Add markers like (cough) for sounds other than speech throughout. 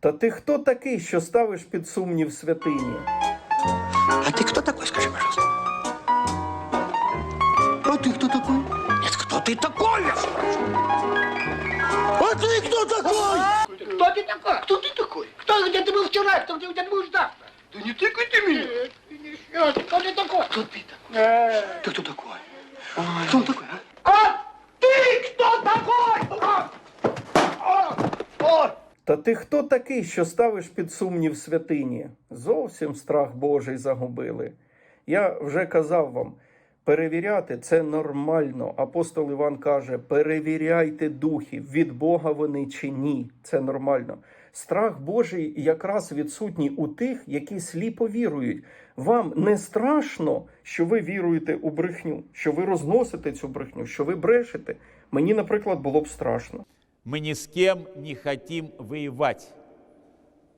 Та ти хто такий, що ставиш під сумнів святині? А ты кто такой, скажи, пожалуйста? А ты кто такой? Нет, кто ты такой, я спрашиваю. А ты кто такой? Кто ты такой? Кто ты такой? Кто, где ты был вчера? Кто, где у тебя будешь завтра? Да не тыкай ты меня. Нет, ты не шьешь. Кто ты такой? Кто ты такой? Э, Ты кто такой? Кто он такой, Та ти хто такий, що ставиш під сумнів святині? Зовсім страх Божий загубили. Я вже казав вам, перевіряти це нормально. Апостол Іван каже: перевіряйте духів, від Бога вони чи ні. Це нормально. Страх Божий якраз відсутній у тих, які сліпо вірують. Вам не страшно, що ви віруєте у брехню, що ви розносите цю брехню, що ви брешете. Мені, наприклад, було б страшно. Мы ни с кем не хотим воевать.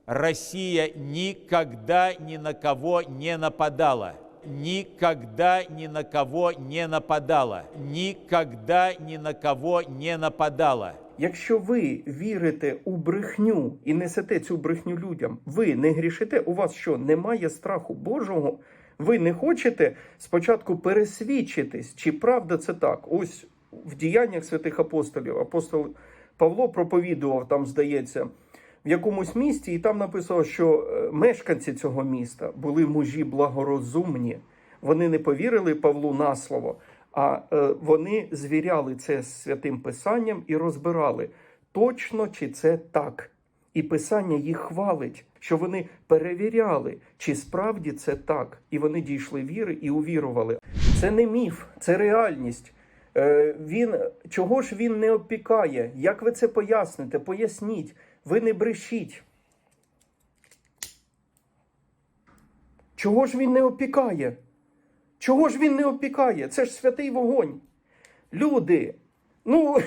Россия никогда ни на кого не нападала. Никогда ни на кого не нападала. Никогда ни на кого не нападала. Якщо ви вірите у брехню і несете цю брехню людям, ви не грішите, у вас що немає страху Божого? Ви не хочете спочатку пересвідчитись, чи правда це так? Ось в діяннях святих апостолів апостол Павло проповідував там, здається, в якомусь місті, і там написано, що е, мешканці цього міста були мужі благорозумні. Вони не повірили Павлу на слово, а е, вони звіряли це з святим писанням і розбирали, точно чи це так. І писання їх хвалить, що вони перевіряли, чи справді це так, і вони дійшли віри і увірували. Це не міф, це реальність. Е, він чого ж він не опікає? Як ви це поясните? Поясніть, ви не брешіть. Чого ж він не опікає? Чого ж він не опікає? Це ж святий вогонь. Люди, ну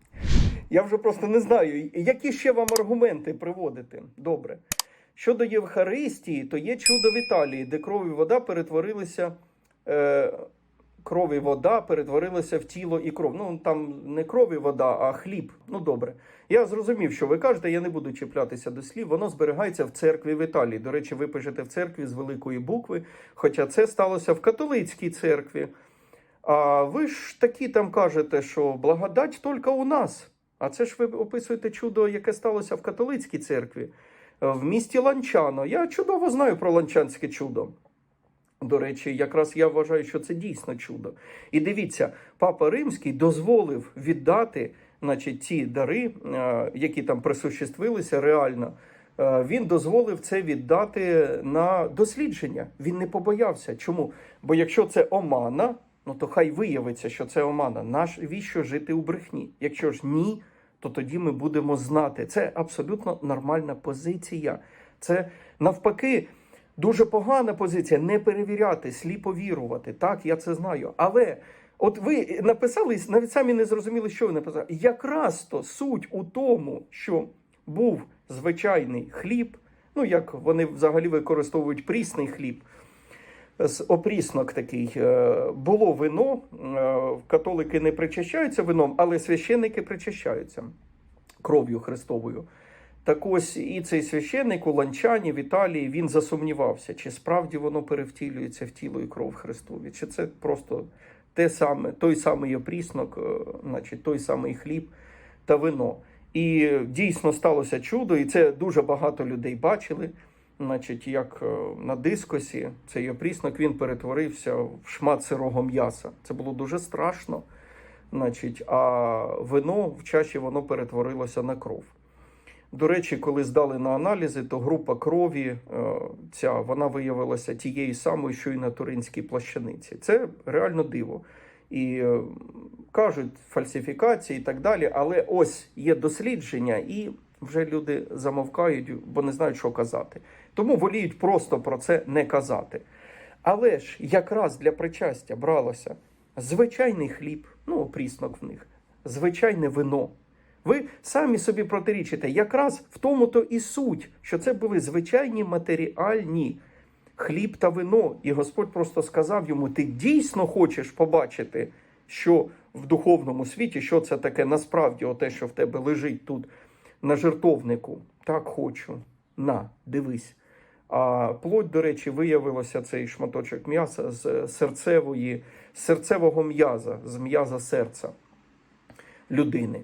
(laughs) я вже просто не знаю, які ще вам аргументи приводити. Добре. Щодо Євхаристії, то є чудо в Італії, де кров і вода перетворилися. Е, кров і вода перетворилися в тіло і кров. Ну там не кров і вода, а хліб. Ну добре. Я зрозумів, що ви кажете, я не буду чіплятися до слів. Воно зберігається в церкві в Італії. До речі, ви пишете в церкві з великої букви, хоча це сталося в католицькій церкві. А ви ж такі там кажете, що благодать тільки у нас. А це ж ви описуєте чудо, яке сталося в католицькій церкві е, в місті Ланчано. Я чудово знаю про ланчанське чудо. До речі, якраз я вважаю, що це дійсно чудо. І дивіться, папа Римський дозволив віддати значить, ті дари, е, які там присуществилися реально. Е, Він дозволив це віддати на дослідження. Він не побоявся. Чому? Бо якщо це омана, ну то хай виявиться, що це омана. Навіщо жити у брехні? Якщо ж ні, то тоді ми будемо знати. Це абсолютно нормальна позиція. Це навпаки. Дуже погана позиція не перевіряти, сліпо вірувати. Так, я це знаю. Але от ви написали, навіть самі не зрозуміли, що ви написали. Якраз то суть у тому, що був звичайний хліб, ну як вони взагалі використовують прісний хліб, з опріснок такий. Е, Було вино, е, католики не причащаються вином, але священники причащаються кров'ю Христовою. Так ось і цей священник у Ланчані в Італії він засумнівався, чи справді воно перевтілюється в тіло і кров Христові, чи це просто те саме, той самий опріснок, е, значить, той самий хліб та вино. І дійсно сталося чудо, і це дуже багато людей бачили. Значить, як е, на дискосі цей опріснок він перетворився в шмат сирого м'яса. Це було дуже страшно. Значить, а вино в чаші воно перетворилося на кров. До речі, коли здали на аналізи, то група крові е, ця вона виявилася тією самою, що і на туринській плащаниці. Це реально диво. І е, кажуть фальсифікації і так далі. Але ось є дослідження, і вже люди замовкають, бо не знають, що казати. Тому воліють просто про це не казати. Але ж якраз для причастя бралося звичайний хліб, ну опріснок в них, звичайне вино. Ви самі собі протирічите, якраз в тому то і суть, що це були звичайні матеріальні хліб та вино. І Господь просто сказав йому: ти дійсно хочеш побачити, що в духовному світі, що це таке насправді, оте, що в тебе лежить тут, на жертовнику. Так хочу. На, дивись. А плоть, до речі, виявилося цей шматочок м'яса з серцевої, серцевого м'яза, з м'яза серця людини.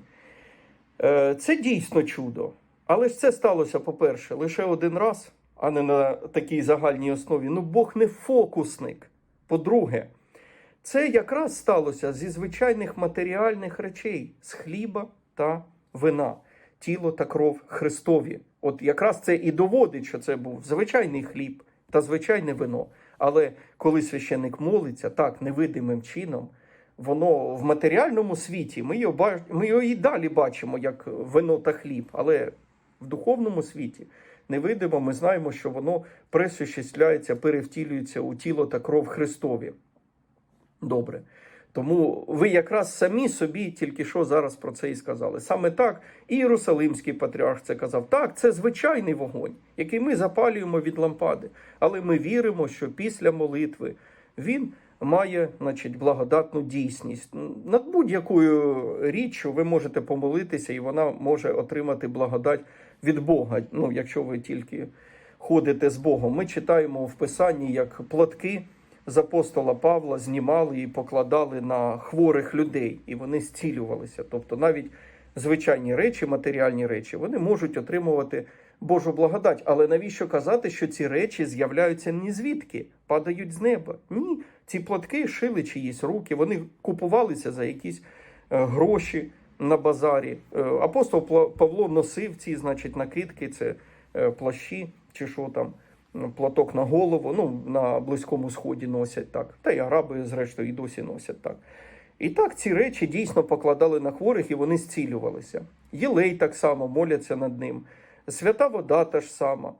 Е, Це дійсно чудо. Але ж це сталося, по-перше, лише один раз, а не на такій загальній основі. Ну, Бог не фокусник. По-друге, це якраз сталося зі звичайних матеріальних речей, з хліба та вина, тіло та кров Христові. От якраз це і доводить, що це був звичайний хліб та звичайне вино. Але коли священник молиться так невидимим чином, воно в матеріальному світі ми його, ми його і далі бачимо як вино та хліб, але в духовному світі невидимо, ми знаємо, що воно присуществляється, перевтілюється у тіло та кров Христові. Добре. Тому ви якраз самі собі тільки що зараз про це і сказали. Саме так і Єрусалимський патріарх це казав. Так, це звичайний вогонь, який ми запалюємо від лампади. Але ми віримо, що після молитви він має значить, благодатну дійсність. Над будь-якою річчю ви можете помолитися, і вона може отримати благодать від Бога. Ну, якщо ви тільки ходите з Богом. Ми читаємо в Писанні, як платки з апостола Павла знімали і покладали на хворих людей, і вони зцілювалися. Тобто навіть звичайні речі, матеріальні речі, вони можуть отримувати Божу благодать. Але навіщо казати, що ці речі з'являються ні звідки, падають з неба? Ні, ці платки шили чиїсь руки, вони купувалися за якісь е, гроші на базарі. Е, Апостол Павло носив ці, значить, накидки, це е, плащі чи що там, платок на голову. Ну, на Близькому Сході носять так. Та й араби, зрештою, і досі носять так. І так ці речі дійсно покладали на хворих і вони зцілювалися. Єлей так само моляться над ним. Свята вода та ж сама,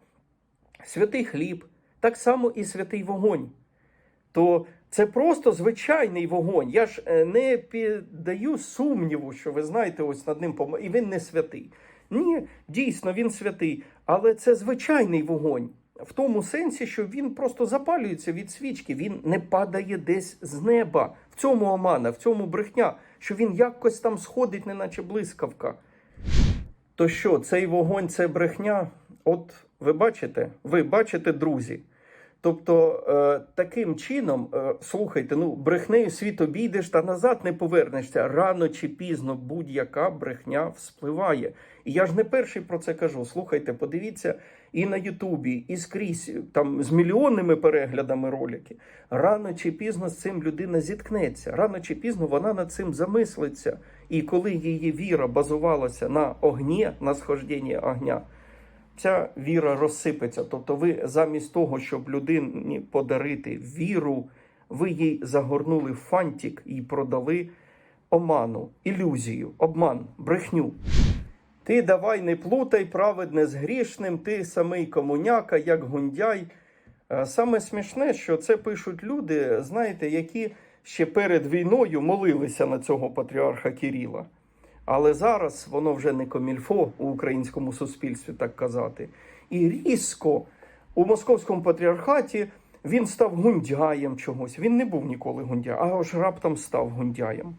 святий хліб, так само і святий вогонь. То це просто звичайний вогонь. Я ж е, не піддаю сумніву, що ви знаєте, ось над ним пом... і він не святий. Ні, дійсно, він святий, але це звичайний вогонь. В тому сенсі, що він просто запалюється від свічки, він не падає десь з неба. В цьому омана, в цьому брехня, що він якось там сходить, неначе блискавка. То що, цей вогонь це брехня? От ви бачите, ви бачите, друзі. Тобто, е, таким чином, е, слухайте, ну, брехнею світ обійдеш та назад не повернешся. Рано чи пізно будь-яка брехня вспливає. І я ж не перший про це кажу. Слухайте, подивіться і на Ютубі, і скрізь там з мільйонними переглядами ролики. Рано чи пізно з цим людина зіткнеться. Рано чи пізно вона над цим замислиться. І коли її віра базувалася на огні, на схожденні огня, ця віра розсипеться. Тобто, ви замість того, щоб людині подарити віру, ви їй загорнули фантик і продали оману, ілюзію, обман, брехню. Ти давай не плутай праведне з грішним, ти самий комуняка, як гундяй. Е, Саме смішне, що це пишуть люди, знаєте, які ще перед війною молилися на цього патріарха Кіріла. Але зараз воно вже не комільфо у українському суспільстві, так казати. І різко у московському патріархаті він став гундяєм чогось. Він не був ніколи гундяєм, а аж раптом став гундяєм.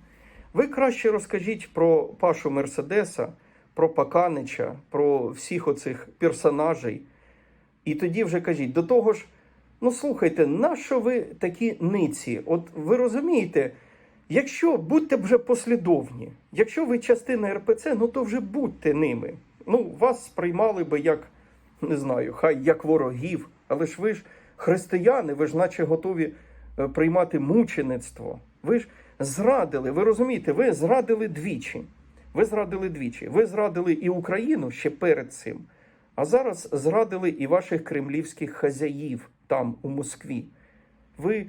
Ви краще розкажіть про Пашу Мерседеса, про Паканича, про всіх оцих персонажей. І тоді вже кажіть, до того ж, ну слухайте, нащо ви такі ниці? От ви розумієте, якщо будьте вже послідовні, якщо ви частина РПЦ, ну то вже будьте ними. Ну, вас сприймали би як, не знаю, хай як ворогів, але ж ви ж християни, ви ж наче готові е, приймати мучеництво. Ви ж зрадили, ви розумієте, ви зрадили двічі. Ви зрадили двічі. Ви зрадили і Україну ще перед цим. А зараз зрадили і ваших кремлівських хазяїв там, у Москві. Ви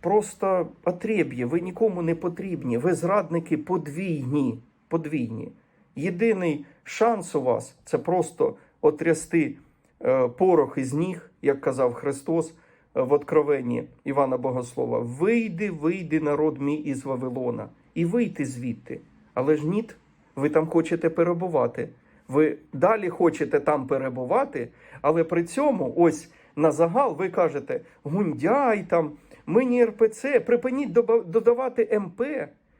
просто отреб'є, ви нікому не потрібні. Ви зрадники подвійні. подвійні. Єдиний шанс у вас це просто отрясти е, порох із ніг, як казав Христос е, в Откровенні Івана Богослова. Вийди, вийди, народ мій із Вавилона, і вийти звідти. Але ж ніт, ви там хочете перебувати. Ви далі хочете там перебувати, але при цьому, ось на загал, ви кажете: гундяй там, мені РПЦ, припиніть додавати МП.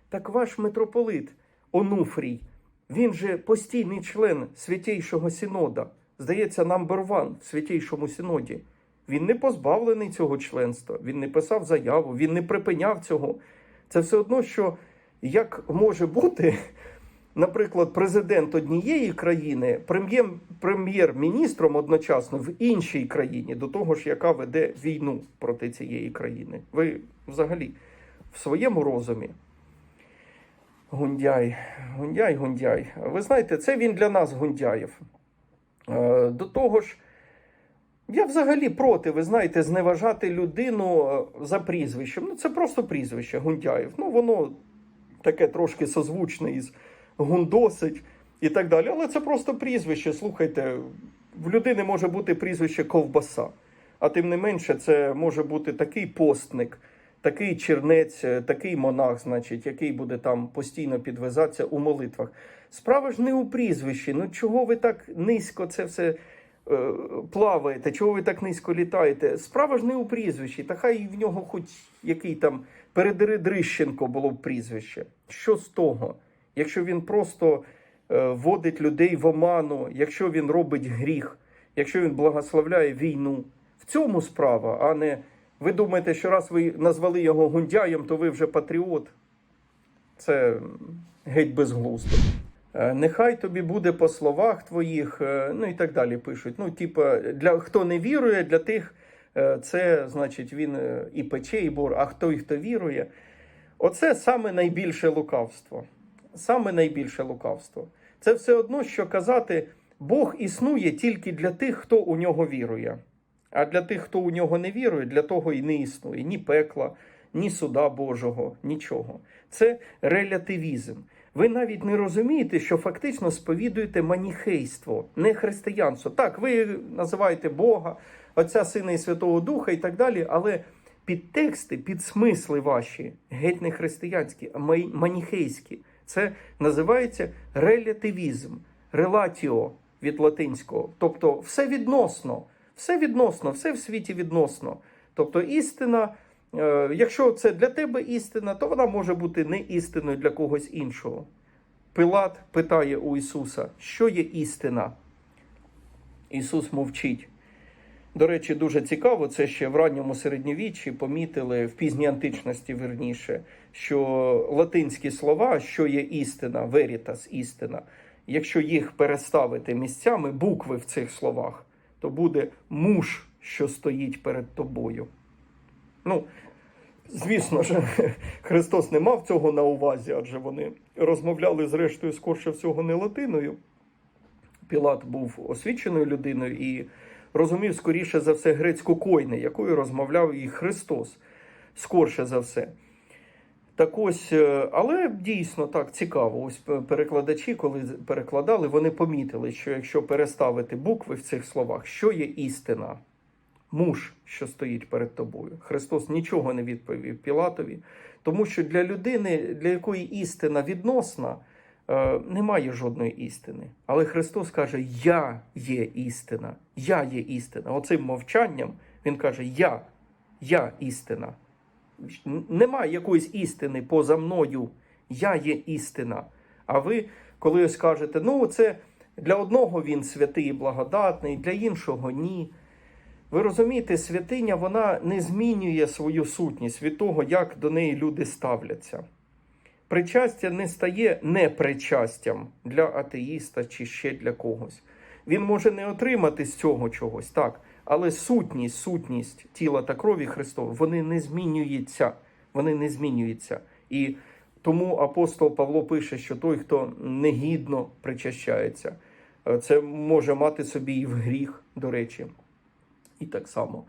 Так ваш митрополит Онуфрій Він же постійний член Святейшого Синода. Здається, number one в Святейшому Синоді. Він не позбавлений цього членства, він не писав заяву, він не припиняв цього. Це все одно, що як може бути, наприклад, президент однієї країни прем'єр- прем'єр-міністром одночасно в іншій країні, до того ж, яка веде війну проти цієї країни. Ви взагалі в своєму розумі. Гундяй, гундяй, гундяй. Ви знаєте, це він для нас гундяєв. Е, До того ж, я взагалі проти, ви знаєте, зневажати людину е, за прізвищем. Ну, це просто прізвище Гундяєв. Ну, воно таке трошки созвучне із Гундосить і так далі. Але це просто прізвище. Слухайте, в людини може бути прізвище Ковбаса. А тим не менше, це може бути такий постник, такий чернець, е, такий монах, значить, який буде там постійно підвизатися у молитвах. Справа ж не у прізвищі. Ну чого ви так низько це все е, плаваєте? Чого ви так низько літаєте? Справа ж не у прізвищі. Та хай в нього хоч який там Передери Дрищенко було б прізвище. Що з того? Якщо він просто е, вводить людей в оману, якщо він робить гріх, якщо він благословляє війну, в цьому справа, а не ви думаєте, що раз ви назвали його гундяєм, то ви вже патріот. Це геть безглуздо. Е, Нехай тобі буде по словах твоїх, е, ну і так далі пишуть. Ну, типа, для хто не вірує, для тих е, це значить він е, і пече, і бор, а хто і хто вірує. Оце саме найбільше лукавство. Саме найбільше лукавство. Це все одно, що казати, Бог існує тільки для тих, хто у нього вірує. А для тих, хто у нього не вірує, для того і не існує ні пекла, ні суда Божого, нічого. Це релятивізм. Ви навіть не розумієте, що фактично сповідуєте маніхейство, не християнство. Так, ви називаєте Бога, Отця Сина і Святого Духа і так далі, але підтексти, підсмисли ваші геть не християнські, а маніхейські. Це називається релятивізм, релатіо від латинського. Тобто все відносно, все відносно, все в світі відносно. Тобто істина, е, якщо це для тебе істина, то вона може бути не істиною для когось іншого. Пилат питає у Ісуса, що є істина? Ісус мовчить. До речі, дуже цікаво, це ще в ранньому середньовіччі помітили в пізній античності, верніше, що латинські слова, що є істина, верітас, істина, якщо їх переставити місцями, букви в цих словах, то буде муж, що стоїть перед тобою. Ну, звісно ж, (laughs) Христос не мав цього на увазі, адже вони розмовляли зрештою скорше всього не латиною. Пілат був освіченою людиною і розумів скоріше за все грецьку койне, якою розмовляв і Христос скорше за все. Так ось, е, але дійсно так цікаво. Ось перекладачі, коли перекладали, вони помітили, що якщо переставити букви в цих словах, що є істина? Муж, що стоїть перед тобою. Христос нічого не відповів Пілатові, тому що для людини, для якої істина відносна, е, немає жодної істини. Але Христос каже: Я є істина, я є істина. Оцим мовчанням Він каже: Я, я істина. Немає якоїсь істини поза мною. Я є істина. А ви, коли ось кажете, ну це для одного він святий і благодатний, для іншого ні. Ви розумієте, святиня вона не змінює свою сутність від того, як до неї люди ставляться. Причастя не стає непричастям для атеїста чи ще для когось. Він може не отримати з цього чогось, так, але сутність, сутність тіла та крові Христова, вони не змінюються. Вони не змінюються. І тому апостол Павло пише, що той, хто негідно причащається, е, це може мати собі і в гріх, до речі. І так само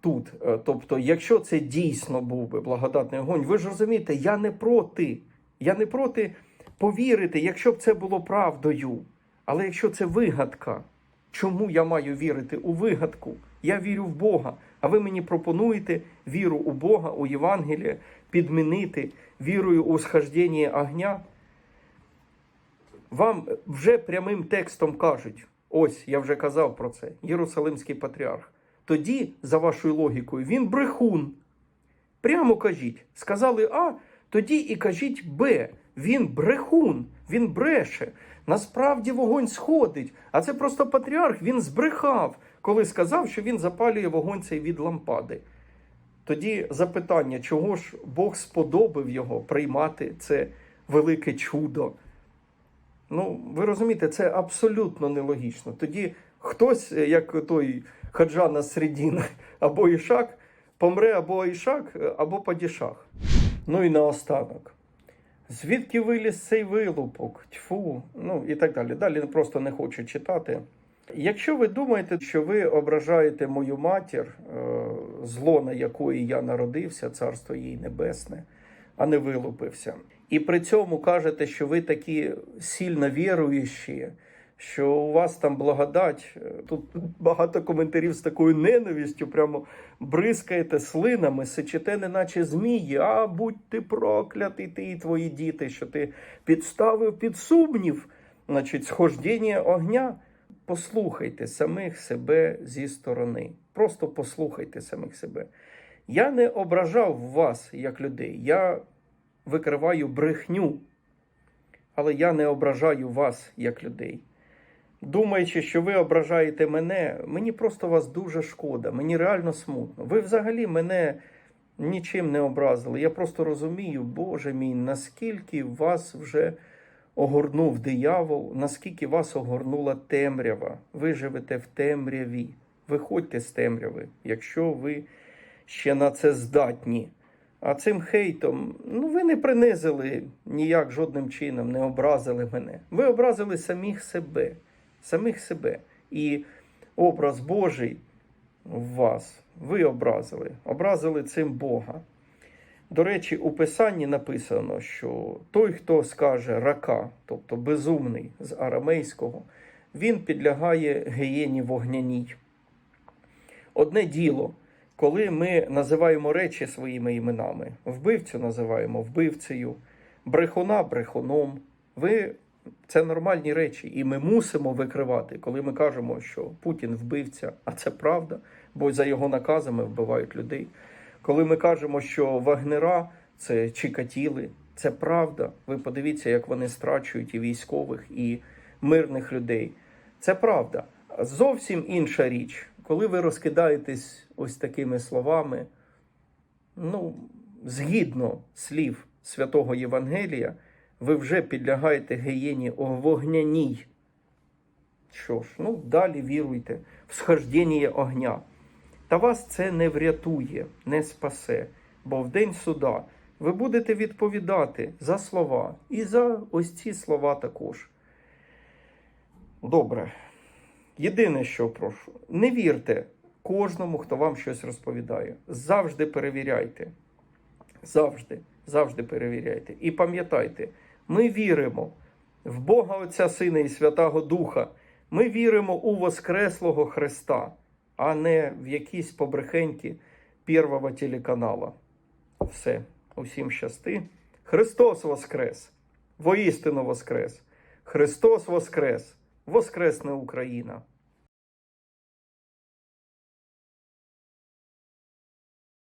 тут. Е, Тобто, якщо це дійсно був би благодатний огонь, ви ж розумієте, я не проти. Я не проти повірити, якщо б це було правдою. Але якщо це вигадка, чому я маю вірити у вигадку? Я вірю в Бога. А ви мені пропонуєте віру у Бога, у Євангеліє підмінити вірою у схождення огня? Вам вже прямим текстом кажуть: ось я вже казав про це, Єрусалимський патріарх. Тоді, за вашою логікою, він брехун. Прямо кажіть, сказали А, тоді і кажіть Б. Він брехун, він бреше. Насправді вогонь сходить. А це просто патріарх, він збрехав, коли сказав, що він запалює вогонь цей від лампади. Тоді запитання, чого ж Бог сподобав його приймати це велике чудо? Ну, ви розумієте, це абсолютно нелогічно. Тоді хтось, е, як той хаджана Средін або Ішак, помре або Ішак, або Падішах. Ну і наостанок. Звідки виліз цей вилупок? Тьфу, ну і так далі. Далі просто не хочу читати. Якщо ви думаєте, що ви ображаєте мою матір, е, зло на якої я народився, царство їй небесне, а не вилупився, і при цьому кажете, що ви такі сильно віруючі, що у вас там благодать. е, Тут багато коментарів з такою ненавистю, прямо бризкаєте слинами, сичите, неначе змії. А будь ти проклятий, ти і твої діти, що ти підставив під сумнів, значить, схождіння огня. Послухайте самих себе зі сторони. Просто послухайте самих себе. Я не ображав вас як людей. Я викриваю брехню, але я не ображаю вас як людей. Думаючи, що ви ображаєте мене, мені просто вас дуже шкода, мені реально смутно. Ви взагалі мене нічим не образили. Я просто розумію, Боже мій, наскільки вас вже огорнув диявол, наскільки вас огорнула темрява. Ви живете в темряві. Виходьте з темряви, якщо ви ще на це здатні. А цим хейтом, ну ви не принизили ніяк жодним чином, не образили мене. Ви образили самих себе, самих себе. І образ Божий в вас ви образили, образили цим Бога. До речі, у Писанні написано, що той, хто скаже рака, тобто безумний з арамейського, він підлягає гієні вогняній. Одне діло, коли ми називаємо речі своїми іменами, вбивцю називаємо вбивцею, брехуна брехуном. Ви це нормальні речі, і ми мусимо викривати, коли ми кажемо, що Путін вбивця, а це правда, бо за його наказами вбивають людей. Коли ми кажемо, що вагнера це чикатіли, це правда. Ви подивіться, як вони страчують і військових, і мирних людей. Це правда. Зовсім інша річ, коли ви розкидаєтесь ось такими словами, ну, згідно слів святого Євангелія, ви вже підлягаєте гієні вогняній. Що ж, ну далі віруйте в схождення огня. Та вас це не врятує, не спасе, бо в день суда ви будете відповідати за слова і за ось ці слова також. Добре. Єдине, що прошу, не вірте кожному, хто вам щось розповідає. Завжди перевіряйте. Завжди, завжди перевіряйте. І пам'ятайте, ми віримо в Бога Отця Сина і Святого Духа. Ми віримо у Воскреслого Христа, а не в якісь побрехеньки Первого телеканала. Все, усім щасти. Христос Воскрес! Воістину Воскрес! Христос Воскрес! Воскресне Україна!